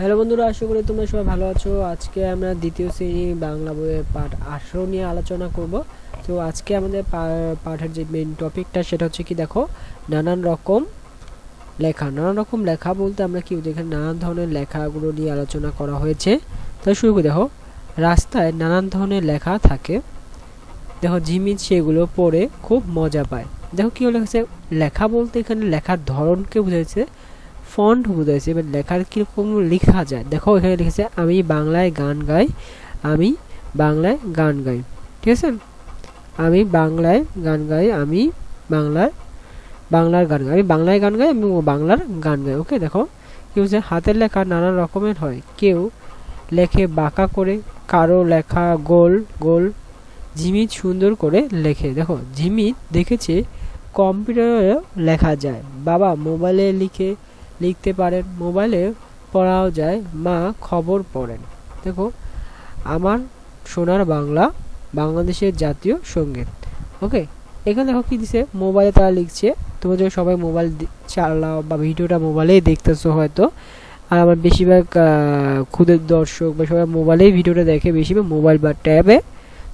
Hello বন্ধুরা, আশা করি তোমরা সবাই ভালো আছো। আজকে আমরা দ্বিতীয় শ্রেণি বাংলা বইয়ের পাঠ আঠারো নিয়ে আলোচনা করব। তো আজকে আমাদের পাঠের যে মেন টপিকটা সেটা হচ্ছে কি, দেখো, নানান রকম লেখা। নানান রকম লেখা বলতে আমরা কি? এখানে নানান ধরনের লেখাগুলো নিয়ে আলোচনা করা হয়েছে। তো শুরু করে, দেখো, রাস্তায় নানান ধরনের লেখা থাকে। দেখো ঝিমিত সেগুলো পড়ে খুব মজা পায়। দেখো কি লেখা লেখা বলতে এখানে লেখার ধরনকে বোঝাচ্ছে। ফন্ট বোঝাইছে এবার লেখার কীরকম লেখা যায়? দেখো, এখানে লিখেছে, আমি বাংলায় গান গাই, আমি বাংলায় গান গাই। ঠিক আছে? আমি বাংলায় গান গাই, আমি বাংলায়, বাংলার গান গাই। আমি বাংলায় গান গাই, আমি বাংলার গান গাই। ওকে দেখো, কি বলছে? হাতের লেখা নানা রকমের হয়। কেউ লেখে বাঁকা করে, কারও লেখা গোল গোল, জিমিত সুন্দর করে লেখে। দেখো, জিমিত দেখেছে কম্পিউটারে লেখা যায়। বাবা, মোবাইলে লিখে লিখতে পারেন, মোবাইলে পড়াও যায়, মা খবর পড়েন। দেখো, আমার সোনার বাংলা বাংলাদেশের জাতীয় সংগীত। ওকে, এখানে দেখো কি দিছে? মোবাইলে তারা লিখছে, তোমরা যখন সবাই মোবাইল চালাও বা ভিডিওটা মোবাইলেই দেখতেছো হয়তো, আর আমার বেশিরভাগ খুদের দর্শক বা সবাই মোবাইলেই ভিডিওটা দেখে বেশিরভাগ মোবাইল বা ট্যাবে।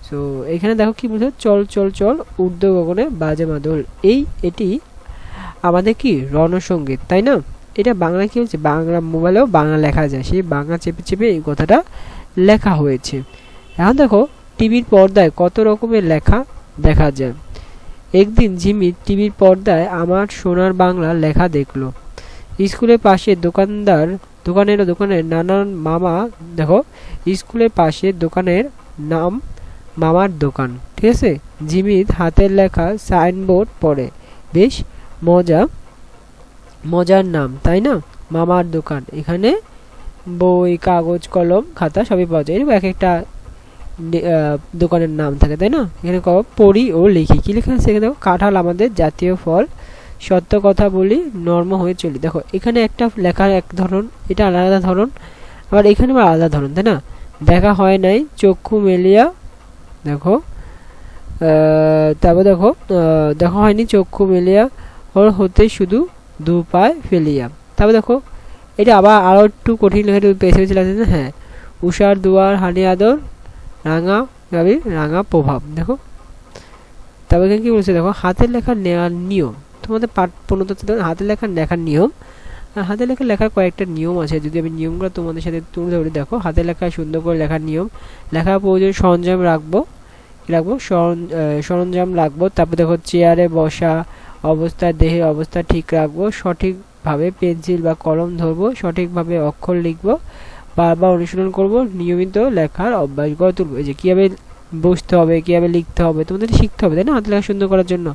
সো এখানে দেখো কি বলছে? চল চল চল ঊর্ধ্ব গগনে বাজে মাদল। এই, এটি আমাদের কি? রণসঙ্গীত, তাই না? এটা বাংলা কি হচ্ছে? বাংলা মোবাইলেও বাংলা লেখা যায়। সেই বাংলা চেপে চেপে এই কথাটা লেখা হয়েছে। এখন দেখো, টিভির পর্দায় কত রকমের লেখা দেখা যায়। একদিন জিমি টিভির পর্দায় আমার সোনার বাংলা লেখা দেখল। স্কুলের পাশে দোকানদার, দোকানের দোকানের নানান মামা, দেখো, স্কুলের পাশে দোকানের নাম মামার দোকান। ঠিক আছে? জিমিত হাতের লেখা সাইনবোর্ড পড়ে। বেশ মজা। মজার নাম, তাই না? মামার দোকান। এখানে বই, কাগজ, কলম, খাতা সবই পাওয়া যায়। এরকম এক একটা দোকানের নাম থাকে, তাই না? এখানে ক পড়ি ও লিখি। কি লেখা এখানে দেখো? কাঁঠাল আমাদের জাতীয় ফল। সত্য কথা বলি, নর্ম হয়ে চলি। দেখো, এখানে একটা লেখার এক ধরন, এটা আলাদা ধরন, আবার এখানে আবার আলাদা ধরন, তাই না? দেখা হয় নাই, চক্ষু মেলিয়া, দেখো তারপর দেখো দেখা হয়নি, চক্ষু মেলিয়া, ওর হতে শুধু দু পায়ে ফেলিয়া তারপর দেখো, এটা আবার আরও একটু কঠিন লেখা লাগছে না? হ্যাঁ। উষার দুয়ার, হানি আদর, রাঙা, গাবি, রাঙা প্রভাব। দেখো। তারপর এখানে বলছে? দেখো, হাতের লেখা নেওয়ার নিয়ম। তোমাদের পাঠ পনেরো হাতের লেখা লেখার নিয়ম। হাতের লেখা লেখার কয়েকটা নিয়ম আছে। যদি আমি নিয়মগুলো তোমাদের সাথে তুলে ধরি, দেখো, হাতের লেখা সুন্দর করে লেখার নিয়ম। লেখার প্রয়োজন সরঞ্জাম রাখব। রাখব? সরঞ্জাম রাখব। তারপর দেখো, চেয়ারে বসা অবস্থা, দেহের অবস্থা ঠিক রাখব, সঠিকভাবে পেন্সিল বা কলম ধরবো, সঠিকভাবে অক্ষর লিখব, বারবার অনুশীলন করব, নিয়মিত লেখার অভ্যাস গড়ে তুলবো। যে কীভাবে বসতে হবে, কীভাবে লিখতে হবে, তোমাদের শিখতে হবে, তাই না? হাতে লেখা সুন্দর করার জন্য।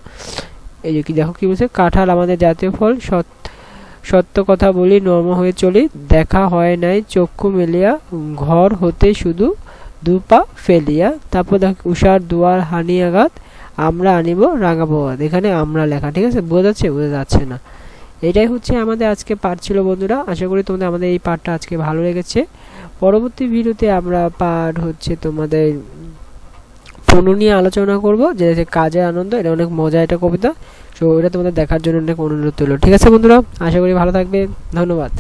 এই যে কি, দেখো কি বলছে? কাঁঠাল আমাদের জাতীয় ফল সত্য কথা বলি, নর্ম হয়ে চলি, দেখা হয় নাই, চক্ষু মেলিয়া, ঘর হতে শুধু দুপা ফেলিয়া, তারপর দেখ উষার দুয়ার, হানি আঘাত আমরা আনিব, রাঙাবো। হাত। এখানে আমরা লেখা, ঠিক আছে? বোঝা যাচ্ছে বোঝা যাচ্ছে না। এটাই হচ্ছে আমাদের আজকে পাঠ ছিল, বন্ধুরা। আশা করি তোমাদের আমাদের এই পাঠটা আজকে ভালো লেগেছে। পরবর্তী ভিডিওতে আমরা পাঠ হচ্ছে তোমাদের ফোনো নিয়ে আলোচনা করব, যে কাজের আনন্দ, এটা অনেক মজা এটা কবিতা। সো এটা তোমাদের দেখার জন্য অনেক অনুরোধ রইল, ঠিক আছে, বন্ধুরা? আশা করি ভালো থাকবে ধন্যবাদ।